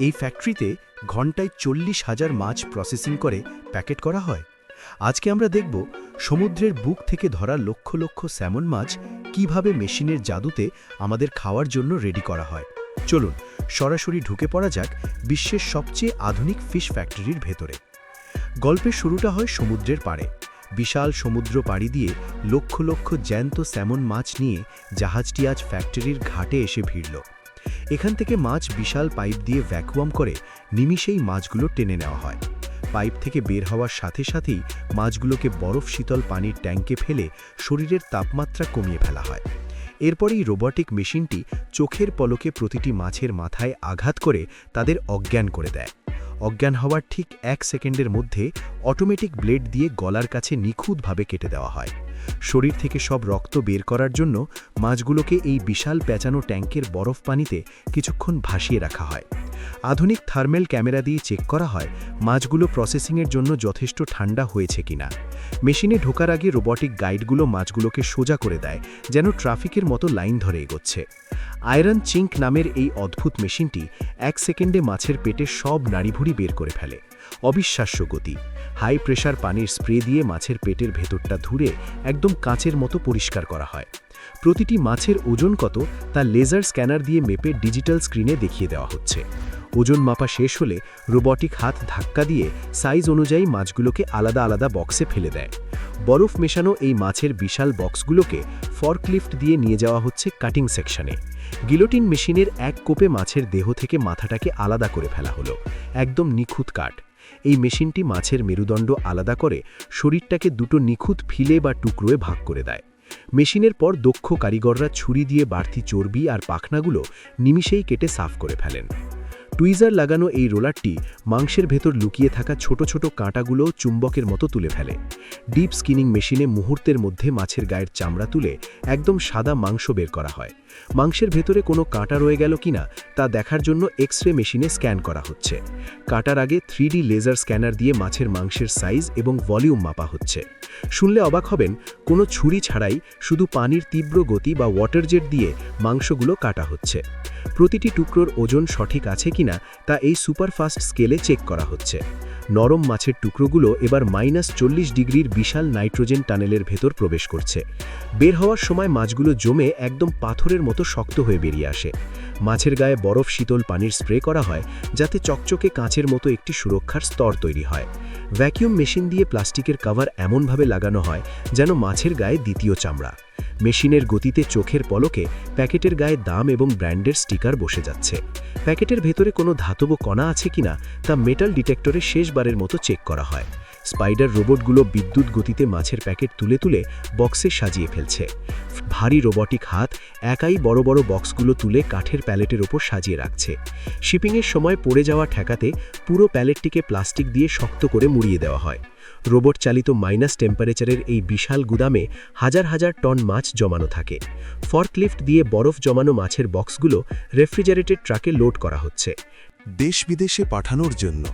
এই ফ্যাক্টরিতে ঘন্টায় চল্লিশ হাজার মাছ প্রসেসিং করে প্যাকেট করা হয়। আজকে আমরা দেখব সমুদ্রের বুক থেকে ধরা লক্ষ লক্ষ স্যামন মাছ কীভাবে মেশিনের জাদুতে আমাদের খাওয়ার জন্য রেডি করা হয়। চলুন, সরাসরি ঢুকে পড়া যাক বিশ্বের সবচেয়ে আধুনিক ফিশ ফ্যাক্টরির ভেতরে। গল্পের শুরুটা হয় সমুদ্রের পাড়ে। বিশাল সমুদ্র পাড়ি দিয়ে লক্ষ লক্ষ জ্যান্ত স্যামন মাছ নিয়ে জাহাজটি আজ ফ্যাক্টরির ঘাটে এসে ভিড়ল। এখান থেকে মাছ বিশাল পাইপ দিয়ে ভ্যাকুয়াম করে নিমিষেই মাছগুলো টেনে নেওয়া হয়। পাইপ থেকে বের হওয়ার সাথে সাথেই মাছগুলোকে বরফ শীতল পানির ট্যাঙ্কে ফেলে শরীরের তাপমাত্রা কমিয়ে ফেলা হয়। এরপরেই রোবটিক মেশিনটি চোখের পলকে প্রতিটি মাছের মাথায় আঘাত করে তাদের অজ্ঞান করে দেয়। অজ্ঞান হওয়ার ঠিক এক সেকেন্ডের মধ্যে অটোমেটিক ব্লেড দিয়ে গলার কাছে নিখুঁতভাবে কেটে দেওয়া হয়। শরীর থেকে সব রক্ত বের করার জন্য মাছগুলোকে এই বিশাল পেঁচানো ট্যাঙ্কের বরফ পানিতে কিছুক্ষণ ভাসিয়ে রাখা হয়। আধুনিক থার্মেল ক্যামেরা দিয়ে চেক করা হয় মাছগুলো প্রসেসিংয়ের জন্য যথেষ্ট ঠান্ডা হয়েছে কিনা। মেশিনে ঢোকার আগে রোবটিক গাইডগুলো মাছগুলোকে সোজা করে দেয়, যেন ট্রাফিকের মতো লাইন ধরে এগোচ্ছে। আয়রন চিঙ্ক নামের এই অদ্ভুত মেশিনটি এক সেকেন্ডে মাছের পেটে সব নাড়িভুড়ি বের করে ফেলে। অবিশ্বাস্য গতি। হাই প্রেশার পানির স্প্রে দিয়ে মাছের পেটের ভেতরটা ধুরে একদম কাঁচের মতো পরিষ্কার করা হয়। প্রতিটি মাছের ওজন কত তা লেজার স্ক্যানার দিয়ে মেপে ডিজিটাল স্ক্রিনে দেখিয়ে দেওয়া হচ্ছে। ওজন মাপা শেষ হলে রোবটিক হাত ধাক্কা দিয়ে সাইজ অনুযায়ী মাছগুলোকে আলাদা আলাদা বক্সে ফেলে দেয়। বরফ মেশানো এই মাছের বিশাল বক্সগুলোকে ফর্কলিফট দিয়ে নিয়ে যাওয়া হচ্ছে কাটিং সেকশনে। গিলোটিন মেশিনের এক কোপে মাছের দেহ থেকে মাথাটাকে আলাদা করে ফেলা হলো। একদম নিখুঁত কাট এই মেশিনটি মাছের মেরুদণ্ড আলাদা করে শরীরটাকে দুটো নিখুঁত ফিলে বা টুকরোয় ভাগ করে দেয়। মেশিনের পর দক্ষ কারিগররা ছুরি দিয়ে বাড়তি চর্বি আর পাখনাগুলো নিমিষেই কেটে সাফ করে ফেলেন। টুইজার লাগানো এই রোলারটি মাংসের ভেতর লুকিয়ে থাকা ছোট ছোট কাঁটাগুলো চুম্বকের মতো তুলে ফেলে। ডিপ স্কিনিং মেশিনে মুহূর্তের মধ্যে মাছের গায়ের চামড়া তুলে একদম সাদা মাংস বের করা হয়। মাংসের ভেতরে কোনো কাঁটা রয়ে গেল কিনা তা দেখার জন্য এক্স রে মেশিনে স্ক্যান করা হচ্ছে। কাটার আগে থ্রি লেজার স্ক্যানার দিয়ে মাছের মাংসের সাইজ এবং ভলিউম মাপা হচ্ছে। শুনলে অবাক হবেন, কোনো ছুরি ছাড়াই শুধু পানির তীব্র গতি বা ওয়াটার জেট দিয়ে মাংসগুলো কাটা হচ্ছে। প্রতিটি টুকরোর ওজন সঠিক আছে কিনা তা এই সুপারফাস্ট স্কেলে চেক করা হচ্ছে। নরম মাছের টুকরোগুলো এবার মাইনাস চল্লিশ ডিগ্রির বিশাল নাইট্রোজেন টানেলের ভেতর প্রবেশ করছে। বের হওয়ার সময় মাছগুলো জমে একদম পাথরের মতো শক্ত হয়ে বেরিয়ে আসে। মাছের গায়ে বরফ শীতল পানির স্প্রে করা হয়, যাতে চকচকে কাঁচের মতো একটি সুরক্ষার স্তর তৈরি হয়। ভ্যাকিউম মেশিন দিয়ে প্লাস্টিকের কভার এমনভাবে লাগানো হয়, যেন মাছের গায়ে দ্বিতীয় চামড়া। মেশিনের গতিতে চোখের পলকে প্যাকেটের গায়ে দাম এবং ব্র্যান্ডের স্টিকার বসে যাচ্ছে। প্যাকেটের ভেতরে কোনো ধাতব কণা আছে কিনা, তা মেটাল ডিটেক্টরে শেষবারের মতো চেক করা হয়। স্পাইডার রোবটগুলো বিদ্যুৎ গতিতে মাছের প্যাকেট তুলে তুলে বক্সে সাজিয়ে ফেলছে। ভারী রোবটিক হাত একাই বড় বড় বক্সগুলো তুলে কাঠের প্যালেটের ওপর সাজিয়ে রাখছে। শিপিংয়ের সময় পড়ে যাওয়া ঠেকাতে পুরো প্যালেটটিকে প্লাস্টিক দিয়ে শক্ত করে মুড়িয়ে দেওয়া হয়। রোবট চালিত মাইনাস টেম্পারেচারের এই বিশাল গুদামে হাজার হাজার টন মাছ জমানো থাকে। ফর্কলিফট দিয়ে বরফ জমানো মাছের বক্সগুলো রেফ্রিজারেটেড ট্রাকে লোড করা হচ্ছে। দেশ বিদেশে পাঠানোর জন্য।